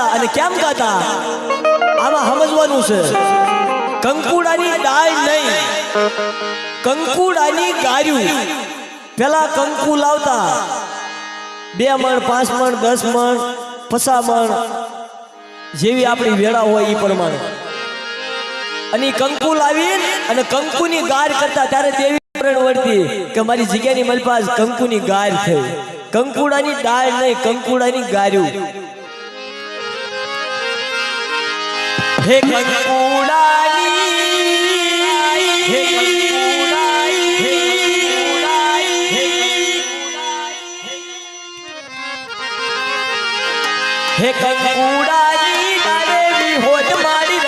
ગાતા અને કેમ ગાતા? આમાં સમજવાનું છે. કંકુડાની ડાળ નહીં. કંકુડાની ગાર્યું પેલા કંકુ લાવતા. બે મણ, પાંચ મણ, દસ મણ પસા મણ. જેવી આપણી વેળા હોય એ પ્રમાણે. અને કંકુ લાવી અને કંકુની ગાર કરતા ત્યારે દેવી વળતી કે મારી જગ્યાની મલપાસ કંકુની ગાર થઈ. કંકુડાની ડાળ નહીં, કંકુડાની ગાર્યું હે કંકુડાની હે કંકુડાઈ, હે. કંકુડાની ડાળે વિહોત મારી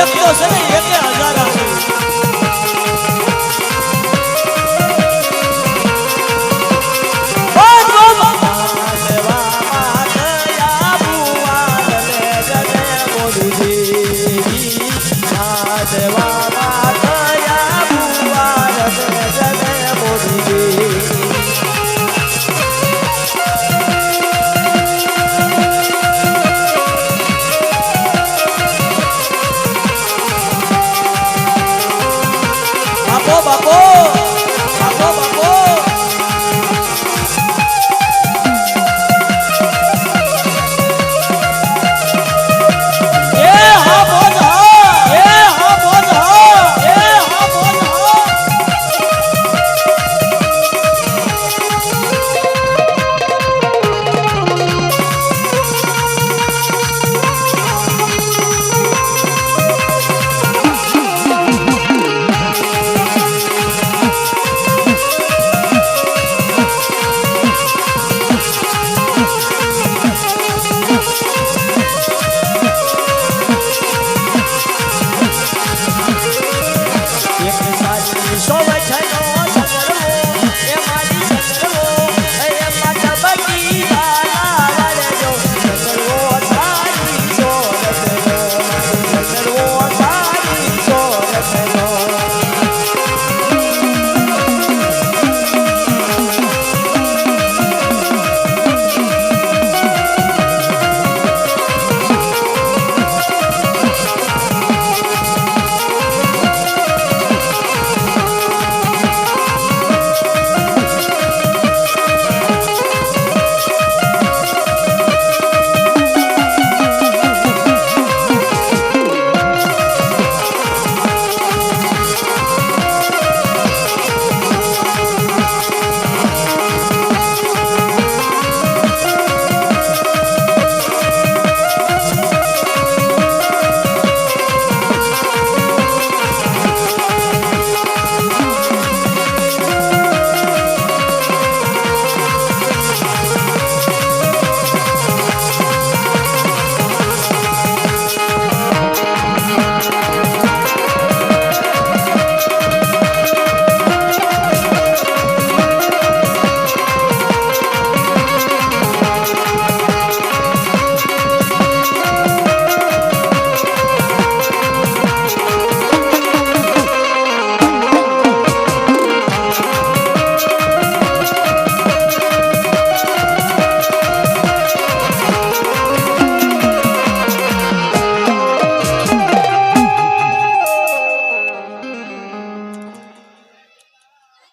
એક તો છે ને એક હજારા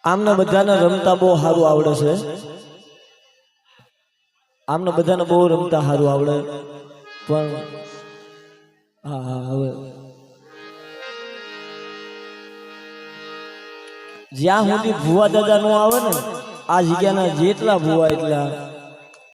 આમને બધાને રમતા બહુ સારું આવડે છે. આમને બધાને બહુ રમતા સારું આવડે. પણ, હા હા, હવે. જ્યાં સુધી ભુવા દાદા નો આવે ને, આ જગ્યાના જેટલા ભુવા એટલા